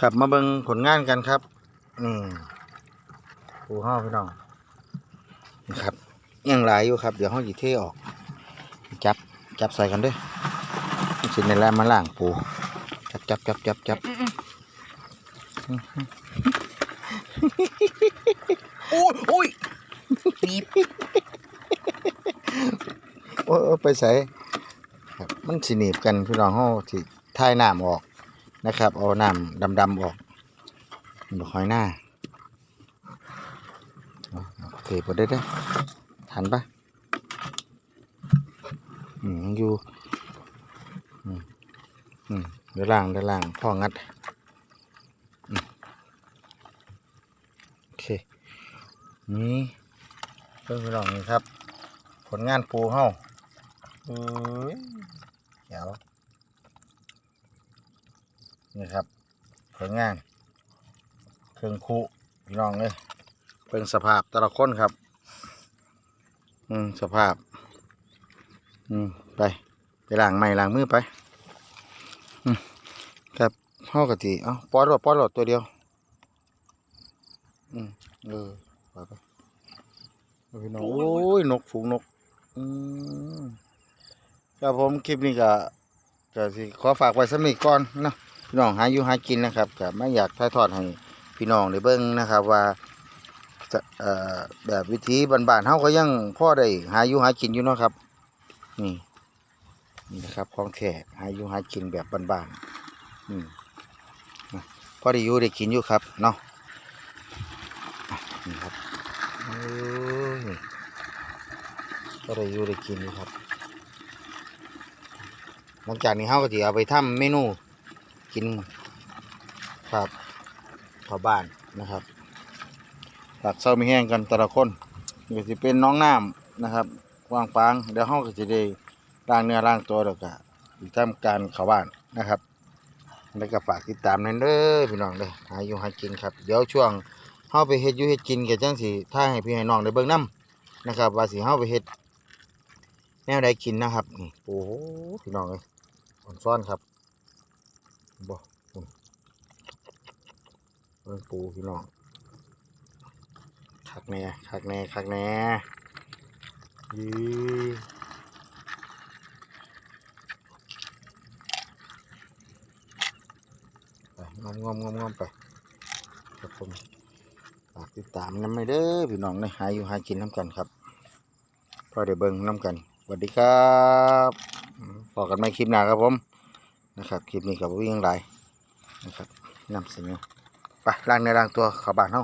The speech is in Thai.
ครับมาเบิ่งผลงานกันครับนี่ปูห้าพี่น้องนี่ครับยังหลายอยู่ครับ เดี๋ยวห้องจีเทออก จับจับใส่กันเด้วยสิในแลมมาล่างปูจับจับจับจับจับโอ้ยโอ้ยปีบโอ้ยโอ้ยไปใส่ครับมันสิหนีบกันพี่น้องห้องที่ท้ายน้ำออก นะครับเอาน้ำดำๆออกบ่คอยหน้าเอเอาเทพอได้เด้ทันปะอืมอยู่อืมอืมเดี๋ยวล่างเดี๋ยวล่างพ่องัดโอเคนี่เพื่อนพี่น้องนี่ครับ ผลงานปูเฮาเอ้ยเดี๋ยว นี่ครับผลงาน เครื่องคูพี่น้องเลยเป็นสภาพแต่ละคนครับ อืมสภาพ อืมไป ไปล้างไม้ล้างมือไป อืมครับห่อกะทิเอ้าป้อนรถป้อนรถตัวเดียว อืมเออไปไปเอาพี่น้องโอ้ยนกฝูงนก อืมครับผมคลิปนี้ก็ก็สิขอฝากไว้สำนีก่อนเนาะ พี่น้องหาอยู่หากินนะครับก็ไม่อยากถ่ายทอดให้พี่น้องได้เบิ่งนะครับว่าแบบวิธีบ้านๆเฮาก็ยังพ่อได้หาอยู่หากินอยู่เนาะครับ นี่นี่นะครับของแท้หาอยู่หากินแบบบ้านๆอืมพอได้อยู่ได้กินอยู่ครับเนาะนี่ครับโอ้ยก็ได้อยู่ได้กินอยู่ครับหลังจากนี้เฮาก็สิเอาไปทำเมนู กินครับชาวบ้านนะครับหลักเศร้ามีแห้งกันแต่ละคนนี่ก็สิเป็นน้องน้ำนะครับวางฟางเดี๋ยวเฮาก็สิได้ล้างเนื้อล้างตัวแล้วก็สิทำการเข้าบ้านนะครับแล้วก็ฝากติดตามนั่นเด้อพี่น้องเด้อหาอยู่หากินครับ เดี๋ยวช่วงเฮาไปเฮ็ดอยู่เฮ็ดกินก็จังสิถ่าให้พี่ให้น้องได้เบิ่งนํนะครับว่าสิเฮาไปเฮ็ดแนวใดกินนะครับนี่โอ้โหพี่น้องเลยอ่อนซ้อนครับ บ่อืมเบิ่งปูพี่น้องคักแน่คักแน่คักแน่ยีไปงอมงอมงอมงอมไปครับผมฝากติดตามน้ำไม่เด้อพี่น้องเลยหาอยู่หากินน้ำกันครับพอได้เบิ่งน้ำกันสวัสดีครับพอกันไม่คลิปหน้าครับผม นะครับคลิปนี้กับวิ่งไรนะครับนำเสนอไปล้างในล้างตัวขับบ้านเฮ้